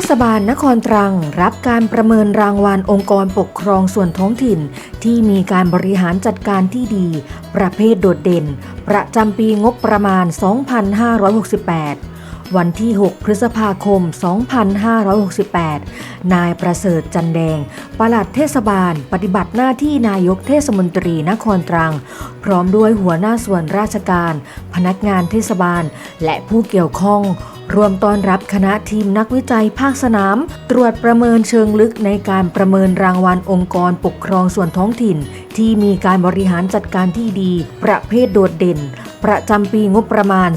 ทศบาลนครตรังรับการประเมินรางวัลองค์กรปกครองส่วนท้องถิ่น ที่มีการบริหารจัดการที่ดี ประเภทโดดเด่น ประจำปีงบประมาณ 2568 วันที่ 6 พฤษภาคม 2568 นายประเสริฐจันแดง ปลัดเทศบาล ปฏิบัติหน้าที่นายกเทศมนตรีนครตรัง พร้อมด้วยหัวหน้าส่วนราชการ พนักงานเทศบาล และผู้เกี่ยวข้องรวมต้อนรับคณะทีมนักวิจัยภาคสนาม ตรวจประเมินเชิงลึกในการประเมินรางวัลองค์กรปกครองส่วนท้องถิ่น ที่มีการบริหารจัดการที่ดี ประเภทโดดเด่น ประจำปีงบประมาณ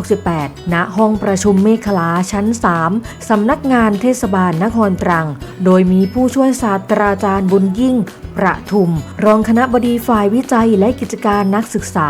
2568 ณ ห้องประชุมเมฆลาชั้น 3 สำนักงานเทศบาลนครตรัง โดยมีผู้ช่วยศาสตราจารย์บุญยิ่ง ประทุม รองคณะบดีฝ่ายวิจัยและกิจการนักศึกษา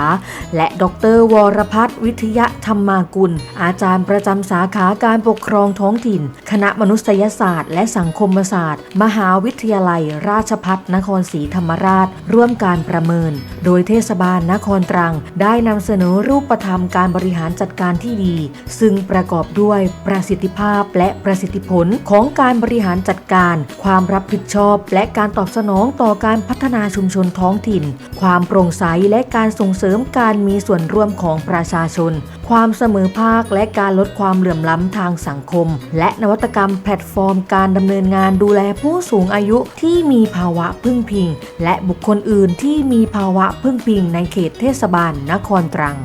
และดรวรพัฒน์วิทยาธรรมากุล อาจารย์ประจำสาขาการปกครองท้องถิ่น คณะมนุษยศาสตร์ และสังคมศาสตร์ มหาวิทยาลัย ราชพัฒนครศรีธรรมราช ร่วมการประเมิน โดยเทศบาลนครตรังได้นำเสนอรูปธรรมการบริหารจัดการที่ดี ซึ่งประกอบด้วยประสิทธิภาพและประสิทธิผลของการบริหารจัดการ ความรับผิดชอบ และการตอบสนองต่อการพัฒนาชุมชนท้องถิ่น ความโปร่งใสและการส่งเสริมการมีส่วนร่วมของประชาชน ความเสมอภาคและการลดความเหลื่อมล้ำทางสังคม และนวัตกรรมแพลตฟอร์ม การดำเนินงานดูแลผู้สูงอายุที่มีภาวะพึ่งพิง และบุคคลอื่นที่มีภาวะพึ่งพิงในเขตเทศบาลนครตรัง